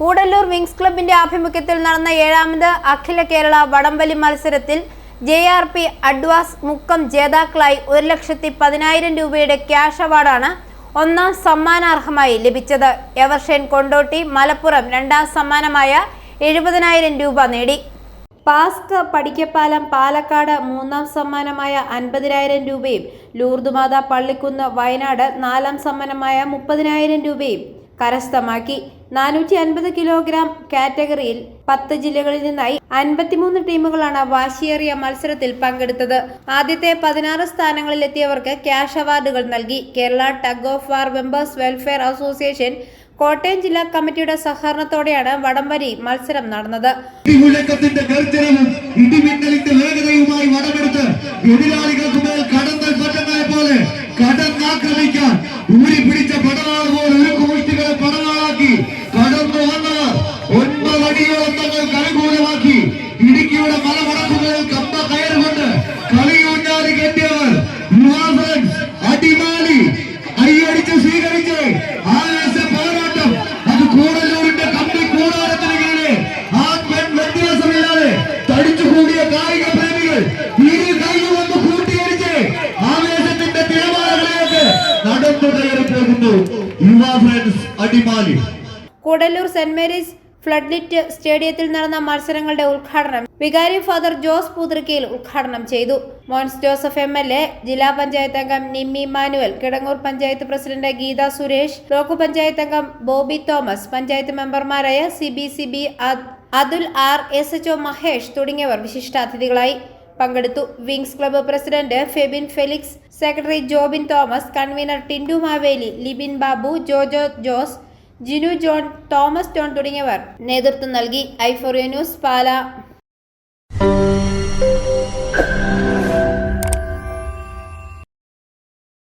Koodallur wings ക്ലബിന്റെ ആഭിമുഖ്യത്തിൽ നടന്ന ഏഴാമത് അഖില കേരള വടംവലി മത്സരത്തിൽ ജെ ആർ പി അഡ്വാസ് മുക്കം ജേതാക്കളായി ഒരു ലക്ഷത്തി പതിനായിരം രൂപയുടെ ക്യാഷ് അവാർഡാണ് ഒന്നാം സമ്മാനാർഹമായി ലഭിച്ചത്. എവർഷേൻ കൊണ്ടോട്ടി മലപ്പുറം രണ്ടാം സമ്മാനമായ എഴുപതിനായിരം രൂപ നേടി. പാസ്ക് പടിക്കപ്പാലം പാലക്കാട് മൂന്നാം സമ്മാനമായ അൻപതിനായിരം രൂപയും ലൂർദുമാത പള്ളിക്കുന്ന് വയനാട് നാലാം സമ്മാനമായ മുപ്പതിനായിരം രൂപയും കരസ്ഥമാക്കി. നാനൂറ്റി അൻപത് കിലോഗ്രാം കാറ്റഗറിയിൽ പത്ത് ജില്ലകളിൽ നിന്നായി അൻപത്തിമൂന്ന് ടീമുകളാണ് വാശിയേറിയ മത്സരത്തിൽ പങ്കെടുത്തത്. ആദ്യത്തെ പതിനാറ് സ്ഥാനങ്ങളിലെത്തിയവർക്ക് ക്യാഷ് അവാർഡുകൾ നൽകി. Kerala tug of war members welfare association Kottayam ജില്ലാ കമ്മിറ്റിയുടെ സഹകരണത്തോടെയാണ് വടംവലി മത്സരം നടന്നത്. ഇടിമുഴക്കത്തിന്റെ ഗർജനവും വേഗതയുമായി വടമെടുത്ത് എതിരാളികൾക്ക് മേൽ കടന്നൽ പറ്റങ്ങളെ പോലെ കടന്നാക്രമിക്കാൻ ഊരി പിടിച്ച പടനാൾ പോലെ തങ്ങൾക്ക് അനുകൂലമാക്കി ഇടുക്കിയുടെ മലമടക്കുകളിൽ കമ്പ കയറുകൊണ്ട് കളിയൂഞ്ഞാലി കെട്ടിയവർ. അടിമാലി കൈയടിച്ച് സ്വീകരിച്ച് ആവേശ പോരാട്ടം. അത് കൂടല്ലൂരിന്റെ കമ്പി കൂടാരത്തിന് കീഴിലെ ആത്മൻ വ്യത്യാസമില്ലാതെ തടിച്ചു കൂടിയ കായിക പ്രേമികൾ ഇരു കൂട്ടിയടിച്ച് ആവേശത്തിന്റെ തിരമാലകളിലേക്ക് നടന്നു കയറി പോകുന്നു. Yuva friends Adimali. Koodallur Saint Mary's floodlit സ്റ്റേഡിയത്തിൽ നടന്ന മത്സരങ്ങളുടെ ഉദ്ഘാടനം വികാരി ഫാദർ ജോസ് പൂതൃക്കയിൽ ഉദ്ഘാടനം ചെയ്തു. Mons Joseph M L A ജില്ലാ പഞ്ചായത്ത് അംഗം Nimmi Manuel Kidangoor panchayat president Geetha Suresh block panchayat അംഗം ബോബി തോമസ് പഞ്ചായത്ത് മെമ്പർമാരായ C B C B Athul R S H O Mahesh തുടങ്ങിയവർ വിശിഷ്ടാതിഥികളായി പങ്കെടുത്തു. Wings club president Febin Felix secretary Jobin Thomas convener Tindu Maveli Libin Babu Jojo Jose Jinu John Thomas John തുടങ്ങിയവർ നേതൃത്വം നൽകി. ഐഫോറിയ news പാല.